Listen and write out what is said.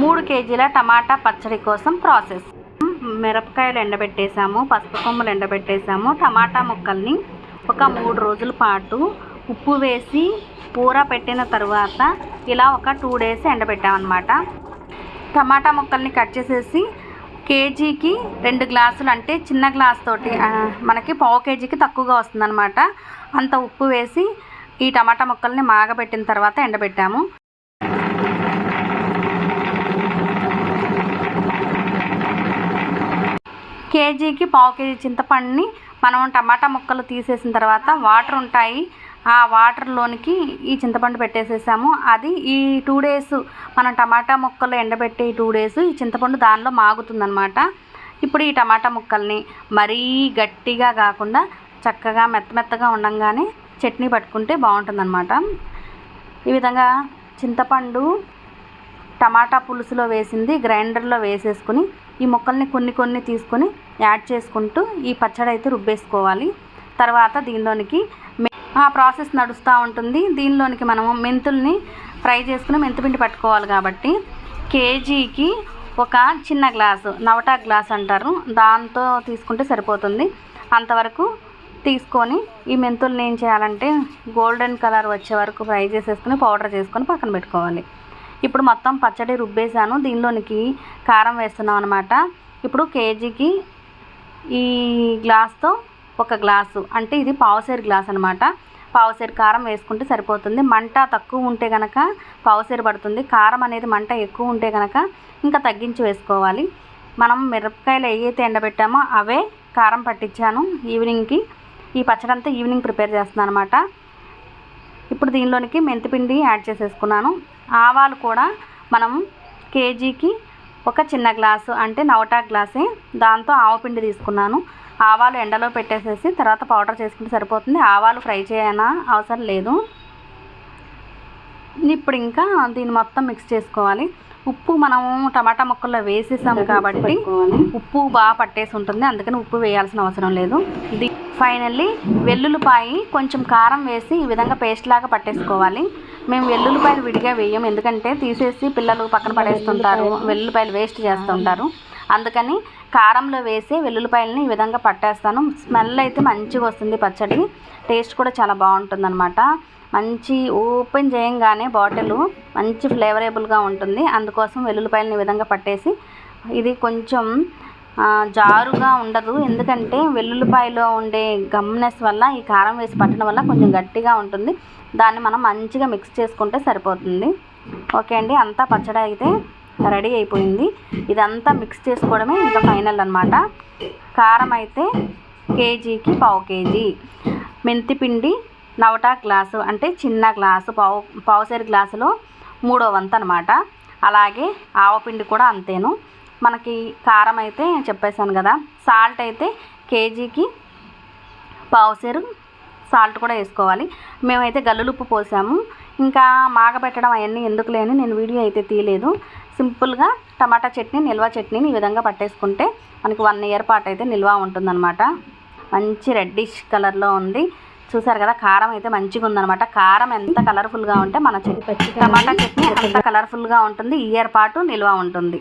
మూడు కేజీల టమాటా పచ్చడి కోసం ప్రాసెస్. మిరపకాయలు ఎండబెట్టేసాము పసుపు కొమ్మలు ఎండబెట్టేసాము టమాటా ముక్కల్ని ఒక మూడు రోజుల పాటు ఉప్పు వేసి కూర పెట్టిన తర్వాత ఇలా ఒక టూ డేస్ ఎండబెట్టామన్నమాట. టమాటా ముక్కల్ని కట్ చేసేసి కేజీకి రెండు గ్లాసులు అంటే చిన్న గ్లాస్ తోటి మనకి పావు కేజీకి తక్కువగా వస్తుందన్నమాట. అంత ఉప్పు వేసి ఈ టమాటా ముక్కల్ని మాగబెట్టిన తర్వాత ఎండబెట్టాము. కేజీకి పావు కేజీ చింతపండుని మనం టమాటా ముక్కలు తీసేసిన తర్వాత వాటర్ ఉంటాయి. ఆ వాటర్లోనికి ఈ చింతపండు పెట్టేసేసాము. అది ఈ టూ డేస్ మనం టమాటా ముక్కలు ఎండబెట్టే టూ డేస్ ఈ చింతపండు దానిలో మాగుతుందనమాట ఇప్పుడు ఈ టమాటా ముక్కల్ని మరీ గట్టిగా కాకుండా చక్కగా మెత్త మెత్తగా ఉండంగానే చట్నీ పట్టుకుంటే బాగుంటుందన్నమాట. ఈ విధంగా చింతపండు టమాటా పులుసులో వేసింది గ్రైండర్లో వేసేసుకుని ఈ మొక్కల్ని కొన్ని కొన్ని తీసుకొని యాడ్ చేసుకుంటూ ఈ పచ్చడి అయితే రుబ్బేసుకోవాలి. తర్వాత దీనిలోనికి ఆ ప్రాసెస్ నడుస్తూ ఉంటుంది. దీనిలోనికి మనము మెంతుల్ని ఫ్రై చేసుకుని మెంతిపిండి పట్టుకోవాలి కాబట్టి కేజీకి ఒక చిన్న గ్లాసు నవటా గ్లాస్ అంటారు. దాంతో తీసుకుంటే సరిపోతుంది. అంతవరకు తీసుకొని ఈ మెంతుల్ని ఏం చేయాలంటే గోల్డెన్ కలర్ వచ్చే వరకు ఫ్రై చేసేసుకుని పౌడర్ చేసుకొని పక్కన పెట్టుకోవాలి. ఇప్పుడు మొత్తం పచ్చడి రుబ్బేసాను దీనిలోనికి కారం వేస్తున్నాం అనమాట ఇప్పుడు కేజీకి ఈ గ్లాస్తో ఒక గ్లాసు అంటే ఇది పావుసేరు గ్లాస్ అనమాట పావుసేరు కారం వేసుకుంటే సరిపోతుంది. మంట తక్కువ ఉంటే కనుక పావుసేరు పడుతుంది. కారం అనేది మంట ఎక్కువ ఉంటే కనుక ఇంకా తగ్గించి వేసుకోవాలి. మనం మిరపకాయలు ఏవైతే ఎండబెట్టామో అవే కారం పట్టించాను. ఈవినింగ్కి ఈ పచ్చడి అంతా ఈవినింగ్ ప్రిపేర్ చేస్తున్నాను అనమాట ఇప్పుడు దీనిలోనికి మెంతిపిండి యాడ్ చేసేసుకున్నాను. ఆవాలు కూడా మనం కేజీకి ఒక చిన్న గ్లాసు అంటే నవటా గ్లాసే. దాంతో ఆవపిండి తీసుకున్నాను. ఆవాలు ఎండలో పెట్టేసేసి తర్వాత పౌడర్ చేసుకుంటే సరిపోతుంది. ఆవాలు ఫ్రై చేయన అవసరం లేదు. ఇప్పుడు ఇంకా దీన్ని మొత్తం మిక్స్ చేసుకోవాలి. ఉప్పు మనము టమాటా ముక్కల్లో వేసేసాం కాబట్టి ఉప్పు బాగా పట్టేసి ఉంటుంది. అందుకని ఉప్పు వేయాల్సిన అవసరం లేదు. ఫైనల్లీ వెల్లుల్లిపాయి కొంచెం కారం వేసి ఈ విధంగా పేస్ట్ లాగా పట్టేసుకోవాలి. మేము వెల్లుల్లిపాయలు విడిగా వేయం. ఎందుకంటే తీసేసి పిల్లలు పక్కన పడేస్తుంటారు. వెల్లుల్లిపాయలు వేస్ట్ చేస్తుంటారు. అందుకని కారంలో వేసి వెల్లుల్లిపాయలని ఈ విధంగా పట్టేస్తాను. స్మెల్ అయితే మంచిగా వస్తుంది పచ్చడి. టేస్ట్ కూడా చాలా బాగుంటుంది మంచి ఓపెన్ చేయంగానే బాటిల్ మంచి ఫ్లేవరబుల్గా ఉంటుంది. అందుకోసం వెల్లుల్లిపాయలని ఈ విధంగా పట్టేసి ఇది కొంచెం జారుగా ఉండదు. ఎందుకంటే వెల్లుల్లిపాయలో ఉండే గమ్నెస్ వల్ల ఈ కారం వేసి పట్టడం వల్ల కొంచెం గట్టిగా ఉంటుంది. దాన్ని మనం మంచిగా మిక్స్ చేసుకుంటే సరిపోతుంది. ఓకే అండి అంతా పచ్చడి అయితే రెడీ అయిపోయింది. ఇదంతా మిక్స్ చేసుకోవడమే ఇంకా ఫైనల్ అనమాట కారం అయితే కేజీకి పావు కేజీ. మెంతిపిండి నవటా గ్లాసు అంటే చిన్న గ్లాసు పావు పావుసేరు గ్లాసులో మూడో వంతు అనమాట అలాగే ఆవపిండి కూడా అంతేను. మనకి కారం అయితే చెప్పేశాను కదా. సాల్ట్ అయితే కేజీకి పావుసేరు సాల్ట్ కూడా వేసుకోవాలి. మేమైతే గల్లులుప్పు పోసాము. ఇంకా మాగబెట్టడం అవన్నీ ఎందుకు లేని నేను వీడియో అయితే తీయలేదు. సింపుల్గా టమాటా చట్నీ నిల్వ చట్నీని ఈ విధంగా పట్టేసుకుంటే మనకి వన్ ఇయర్ పాటు అయితే నిల్వ ఉంటుందన్నమాట. మంచి రెడ్డిష్ కలర్లో ఉంది. చూసారు కదా కారం అయితే మంచిగా ఉందనమాట కారం ఎంత కలర్ఫుల్గా ఉంటే మన చట్నీ టమాటా చట్నీ అంత కలర్ఫుల్గా ఉంటుంది. ఇయర్ పాటు నిల్వ ఉంటుంది.